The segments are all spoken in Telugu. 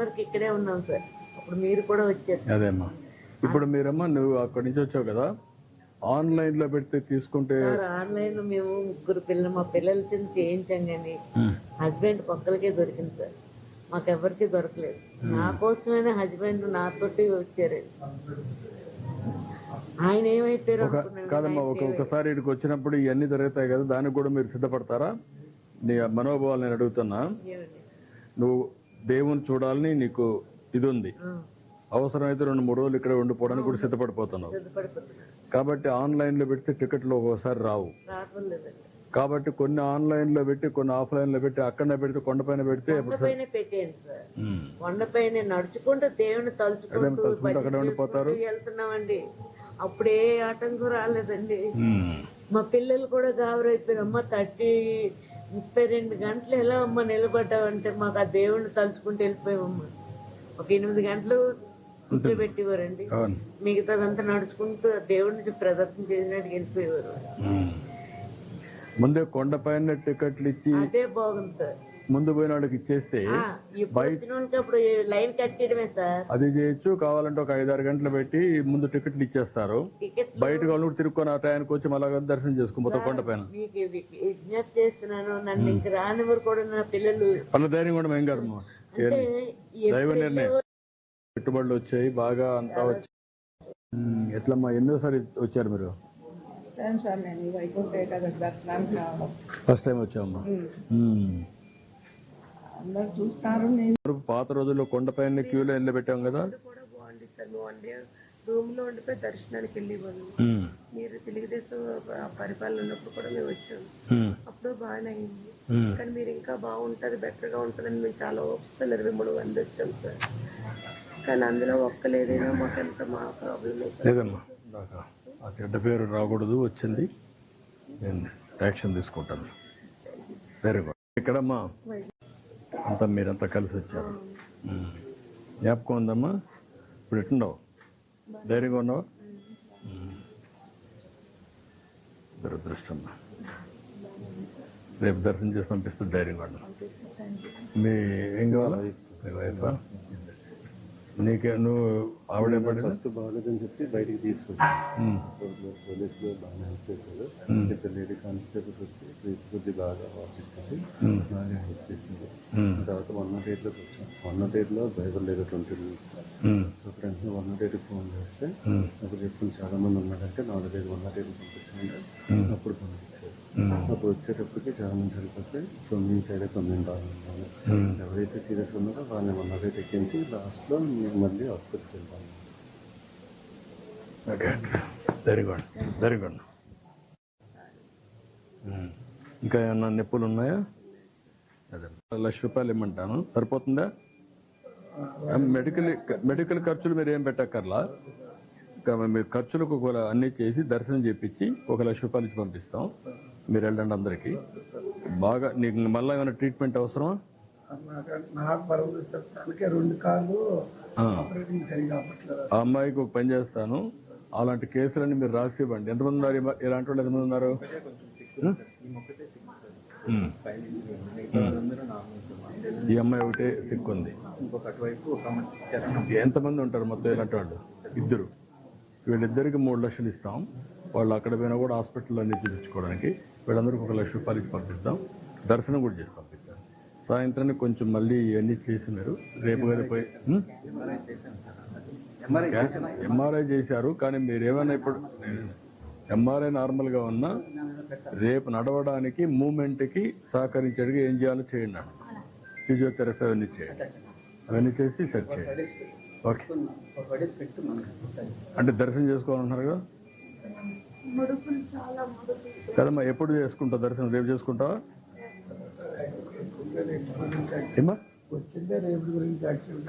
వరకు ఇక్కడే ఉన్నాం సార్. అప్పుడు మీరు కూడా వచ్చారు. అదేమ్మా ఇప్పుడు మీరమ్మా నువ్వు అక్కడి నుంచి వచ్చావు కదా? ఆన్లైన్లో పెడితే తీసుకుంటే ఆన్లైన్లో మేము ముగ్గురు పిల్లలు మా పిల్లల కింద చేయించాం కానీ హస్బెండ్ ఒక్కరికే దొరికింది సార్. మాకెవ్వరికి దొరకలేదు. నా కోసమైనా హస్బెండ్ నాతోటి వచ్చారు. ఆయన అనుకున్నాను. కాదమ్మా ఒక ఒకసారి ఇక్కడికి వచ్చినప్పుడు ఇవన్నీ జరుగుతాయి కదా దానికి కూడా మీరు సిద్ధపడతారా? నీ మనోభావాలు నేను అడుగుతున్నా? నువ్వు దేవుని చూడాలని నీకు ఇది ఉంది అవసరమైతే రెండు మూడు రోజులు ఇక్కడ ఉండిపోవడానికి కూడా సిద్ధపడిపోతున్నావు. కాబట్టి ఆన్లైన్లో పెడితే టికెట్లు ఒక్కోసారి రావు. కాబట్టి కొన్ని ఆన్లైన్లో పెట్టి కొన్ని ఆఫ్లైన్లో పెట్టి అక్కడనే పెడితే కొండపైన పెడితే కొండపైన నడుచుకుంటూ దేవుని తలుచుకుంటూ తలుచుకుంటూ భజన అక్కడే ఉండిపోతారు? వెళ్తున్నామండి. అప్పుడే ఆటంకం రాలేదండి. మా పిల్లలు కూడా గాబరైపోయారు. అమ్మ థర్టీ ముప్పై రెండు గంటలు ఎలా అమ్మ నిలబడ్డావంటే మాకు ఆ దేవుణ్ణి తలుచుకుంటూ వెళ్ళిపోయామమ్మా ఒక ఎనిమిది గంటలు కూర్చోబెట్టేవారండి. మిగతాదంతా నడుచుకుంటూ ఆ దేవుడిని ప్రదర్శన చేసినట్టు వెళ్ళిపోయేవారు. ముందే కొండపైన టికెట్లు ఇచ్చి అదే బాగుంది సార్. ముందు పోయిన వాళ్ళకి ఇచ్చేస్తే లైన్ కట్టేయడమే సార్. అది చేయొచ్చు. కావాలంటే ఒక ఐదారు గంటలు పెట్టి ముందు టికెట్లు ఇచ్చేస్తారు. బయట వాళ్ళు కూడా తిరుక్కొని ఆ టయానికి వచ్చి మళ్ళా దర్శనం చేసుకుపోతాం కొండపైన మీకు ఇది విజ్ఞప్తి చేస్తున్నాను. నన్ను ఇంక రానివ్వరు కూడా నా పిల్లలు ధైర్యం కూడా మేము కాదు అంటే దైవ నిర్ణయం. పెట్టుబడులు వచ్చాయి బాగా అంతా వచ్చాయి ఎట్లమ్మా ఎన్నోసారి వచ్చారు మీరు? ఫస్ట్ టైం వచ్చామమ్మా. అందరు చూస్తారు నేను పాత రోజుల్లో కొండపైన క్యూలో ఎండ పెట్టాం కదా? కూడా నువ్వు అంటే. రూమ్లో ఉండిపోయి దర్శనానికి వెళ్ళేవాళ్ళు. మీరు తెలుగుదేశం పరిపాలన ఉన్నప్పుడు కూడా మేము వచ్చాము అప్పుడు బాగానే అయింది. కానీ మీరు ఇంకా బాగుంటది బెటర్గా ఉంటదని మేము చాలా ఓపిస్తాను ఇరవై మూడు మంది వచ్చాం సార్. కానీ అందులో ఒక్కలేదైనా మాకు ఎంత మా ప్రాబ్లం లేదమ్మా ఆ చెడ్డ పేరు రాకూడదు వచ్చింది. నేను యాక్షన్ తీసుకుంటాను. వెరీ గుడ్ ఇక్కడమ్మా. అంతా మీరంతా కలిసి వచ్చారు. జ్ఞాపకం ఉందమ్మా? ఇప్పుడు ఎట్లున్నావు? ధైర్యంగా ఉన్నావా? ఉమ్. దురదృష్టమ్మా రేపు దర్శనం చేసి పంపిస్తే ధైర్యంగా ఉన్నావు మీ ఏం కావాలా? మీ వైఫా? నీకే నువ్వు ఆవిడే ఫస్ట్ బాగాలేదని చెప్పి బయటికి తీసుకొచ్చాను. పోలీసులు బాగానే హెల్ప్ చేశారు. ఇద్దరు లేడీ కానిస్టేబుల్స్ వచ్చి ప్లీజ్ కొద్ది బాగా వాసిస్తుంది బాగా హెల్ప్ చేసింది తర్వాత వన్ నాట్ ఎయిట్లోకి వచ్చాం. వన్ నాట్ ఎయిట్లో డ్రైవర్ లేదు twenty minutes so friends one nought ఎయిట్కి ఫోన్ చేస్తే అప్పుడు చెప్పుకుని చాలా మంది ఉన్నారంటే నాలుగైదు వన్ నాట్ ఎయిట్ పంపించాను అప్పుడు పంపించారు అప్పుడు వచ్చేటప్పటికి చాలా మంది చనిపోతే సో మీ సైడ్ తొమ్మిది బాగున్నాను ఎవరైతే సీరియస్ ఉన్నారో వాళ్ళని ఎయిట్ ఎక్కించి లాస్ట్లో మీకు మళ్ళీ హాస్పిటల్కి వెళ్తాను okay very good very good ఇంకా ఏమన్నా నొప్పులు ఉన్నాయా? అదే. లక్ష రూపాయలు ఇమ్మంటాను. సరిపోతుందా? మెడికల్ మెడికల్ ఖర్చులు మీరు ఏం పెట్టక్కర్లా? ఇంకా మీరు ఖర్చులకు అన్ని చేసి దర్శనం చేపించి ఒక లక్ష రూపాయలు ఇచ్చి పంపిస్తాం. మీరు వెళ్ళండి అందరికీ. బాగా నీకు మళ్ళీ ఏమైనా ట్రీట్మెంట్ అవసరమా? అమ్మాయికి ఒక పని చేస్తాను. అలాంటి కేసులన్నీ మీరు రాసి ఇవ్వండి ఎంతమంది ఉన్నారు ఇలాంటి వాళ్ళు ఎంతమంది ఉన్నారు. ఈ అమ్మాయి ఒకటే సిక్కుంది. ఎంతమంది ఉంటారు మొత్తం ఇలాంటి వాళ్ళు? ఇద్దరు. వీళ్ళిద్దరికి మూడు లక్షలు ఇస్తాం. వాళ్ళు అక్కడ పోయినా కూడా హాస్పిటల్లో అన్ని చూపించుకోవడానికి వీళ్ళందరికీ ఒక లక్ష రూపాయలు ఇచ్చి పంపిస్తాం దర్శనం కూడా చేసి పంపిస్తాం సాయంత్రానికి కొంచెం మళ్ళీ ఇవన్నీ చేసి మీరు రేపు గారి పోయి ఉం? ఎంఆర్ఐ చేశారు? కానీ మీరు ఏమైనా ఇప్పుడు ఎంఆర్ఐ నార్మల్గా ఉన్నా రేపు నడవడానికి మూమెంట్కి సహకరించడానికి ఏం చేయాలో చేయండి అన్న. ఫిజియోథెరపీ అవన్నీ చేయండి. అవన్నీ చేసి సెట్ చేయండి. ఓకే. అంటే దర్శనం చేసుకోవాలన్నారు కదా? కదమ్మా ఎప్పుడు చేసుకుంటావు? దర్శనం రేపు చేసుకుంటావా?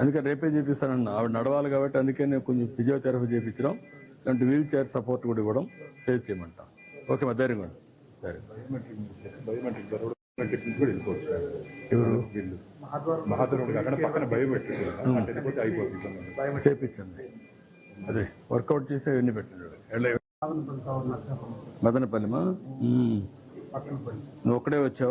అందుకే రేపే చేపిస్తానన్న. ఆవిడ నడవాలి కాబట్టి అందుకే నేను కొంచెం ఫిజియోథెరపీ చేయించడం అంటే వీల్ చైర్ సపోర్ట్ కూడా ఇవ్వడం సేవ్ చేయమంటాం. ఓకే మా ధైర్యం కూడా ఎవరు? చేపించండి. అదే వర్కౌట్ చేసి అవన్నీ పెట్టండి? మదనపల్లిమా నువ్వు ఒక్కడే వచ్చావా